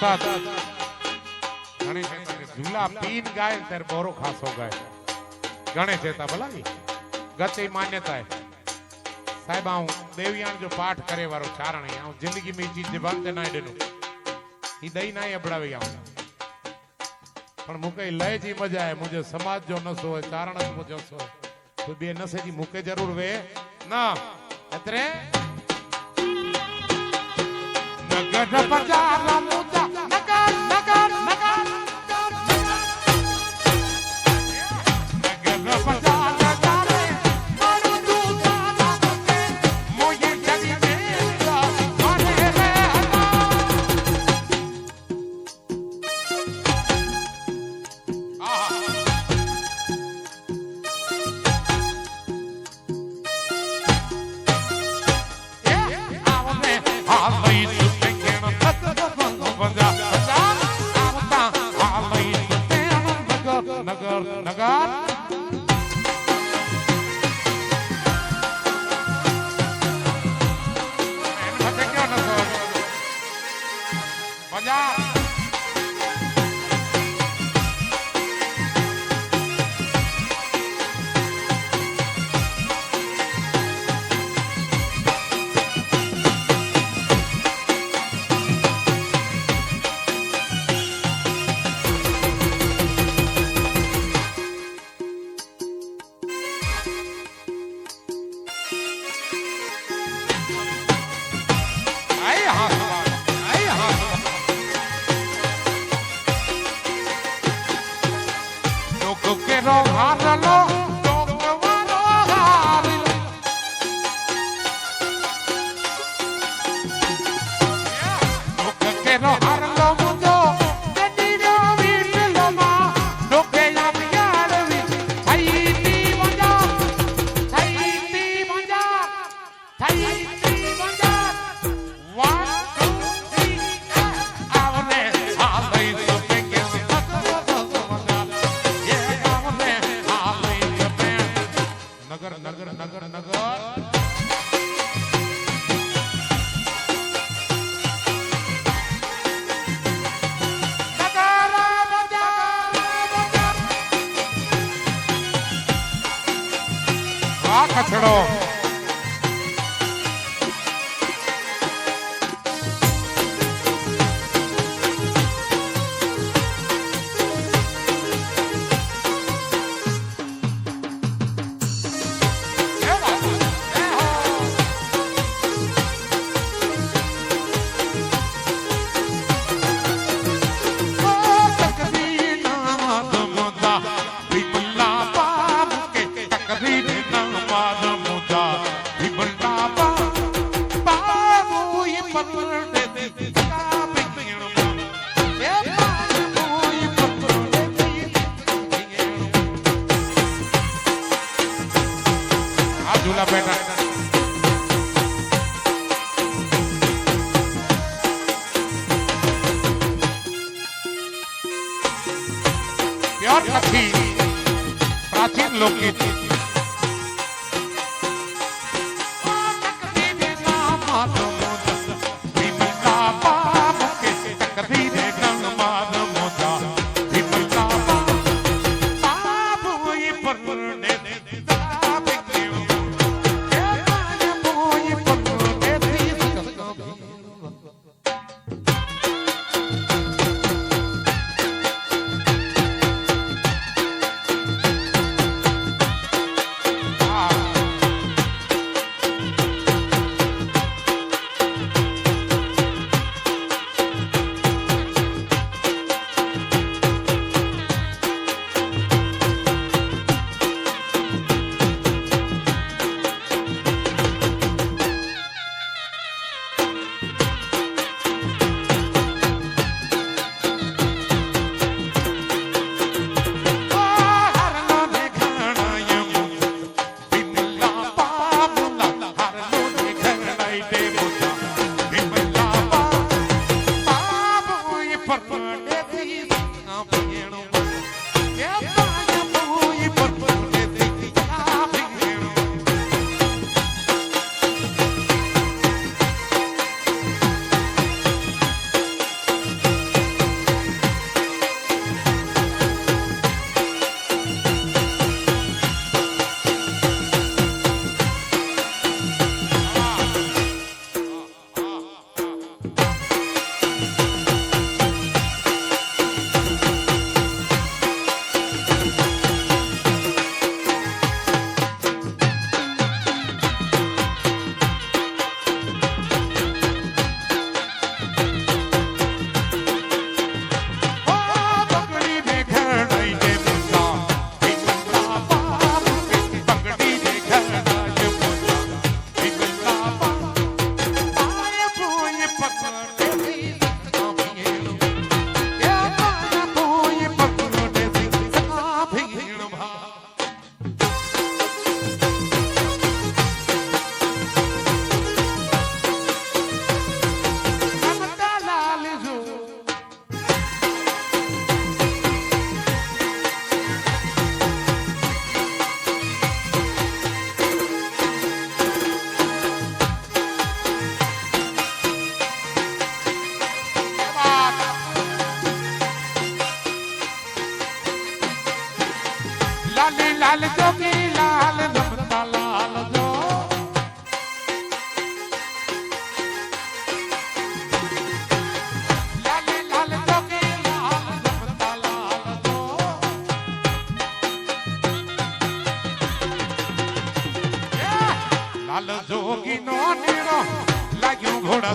વરસાદ ગણેશ ઝૂલા પીન ગાય ત્યારે બોરો ખાસો ગાય ગણેશ હતા ભલાવી ગતિ માન્યતા સાહેબ હું દેવિયાન જો પાઠ કરે વારો ચારણી હું જિંદગી મેં ચીજ ભક્ત નાયડનું એ દઈ ના અબડાવી આવું પણ મૂકે લય જી મજા આવે મુજે સમાજ જો નસો હોય ચારણ જ મુજે સો તો બે નસે જી મૂકે જરૂર વે ના અત્રે નગર પ્રજા so hot alone. બજાર ઝૂલા બેઠા પ્યોર કચ્છી પ્રાચીન લોકગીત લાલ જોગી લાલ રમતા લાલ જો લાલ જોગી નો ટીડો લાગ્યું ઘોડા